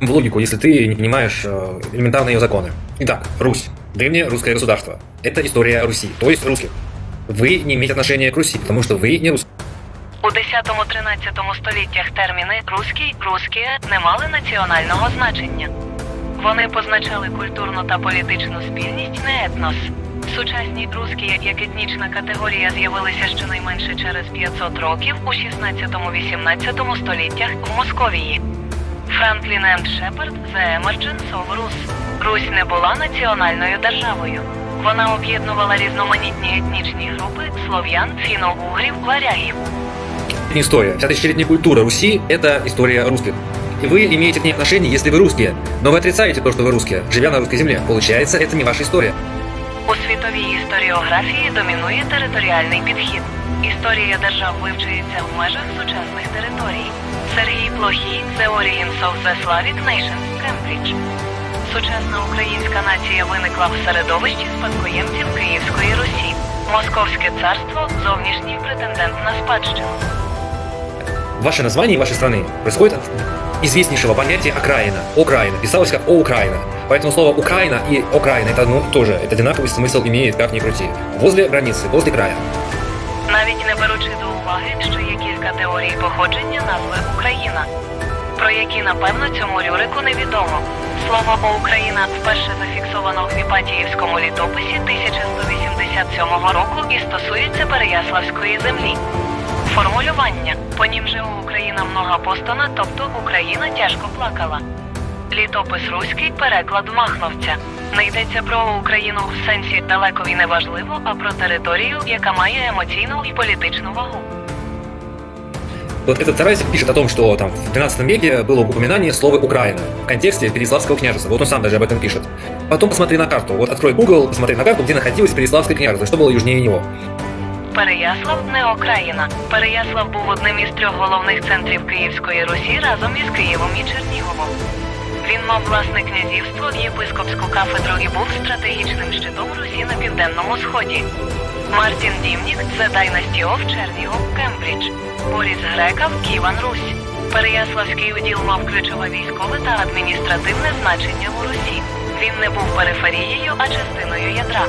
в логику, если ты не понимаешь э, элементарные ее законы. Итак, Русь. Древнее русское государство. Это история Руси, то есть русских. Вы не имеете отношения к Руси, потому что вы не русские. У 10-13 століттях терміни «руський», «русське» не мали національного значення. Вони позначали культурну та політичну спільність, не етнос. Сучасні русські як етнічна категорія з'явилися щонайменше через 500 років у 16-18 століттях в Московії. Франклін енд Шепард The Emergence of Rus. Русь не була національною державою. Вона об'єднувала різноманітні етнічні групи слов'ян, фіно-угрів, варягів. Это не история. Вся тысячелетняя культура Руси – это история русских. И вы имеете к ней отношение, если вы русские. Но вы отрицаете то, что вы русские, живя на русской земле. Получается, это не ваша история. У світовій історіографії домінує територіальний підхід. Історія держав вивчується в межах сучасних територій. Сергій Плохій The Origins of the Slavic Nations, Кембридж. Сучасна українська нація виникла в середовищі спадкоємців Київської Русі. Московське царство зовнішній претендент на спадщину. Ваше название вашей страны происходит от известнейшего понятия «окраина». «Окраина» писалось как «О-Украина». Поэтому слово «Украина» и «Окраина» это одно и то же. Это одинаковый смысл имеет, как ни крути. Возле границы, возле края. навіть не беручи до уваги, що є кілька теорій походження назви Україна, про які напевно цьому Рюрику невідомо. Слово Україна вперше зафіксовано в Іпатіївському літописі 1187 року і стосується Переяславської землі. Формулювання по нім же Україна много постона, тобто Україна тяжко плакала. Літопис руський переклад Махновця. Не йдеться про Україну в сенсі далеко і неважливо, а про територію, яка має емоційну і політичну вагу. Вот этот Тарасик пишет о том, что там в 12 веке было упоминание слова «Украина» в контексте Переславского княжества. Вот он сам даже об этом пишет. Потом посмотри на карту. Вот открой Google, посмотри на карту, где находилось Переславское княжество, что было южнее него. Переяслав не Окраїна. Переяслав був одним із трьох головних центрів Київської Русі разом із Києвом і Черніговом. Він мав власне князівство, в єпископську кафедру і був стратегічним щитом Русі на південному сході. Мартін Дімнік це Дайнасті Оф Чернігов, Кембридж. Борис Греков, Ківан Русь. Переяславський уділ мав ключове військове та адміністративне значення у Русі. Він не був периферією, а частиною ядра.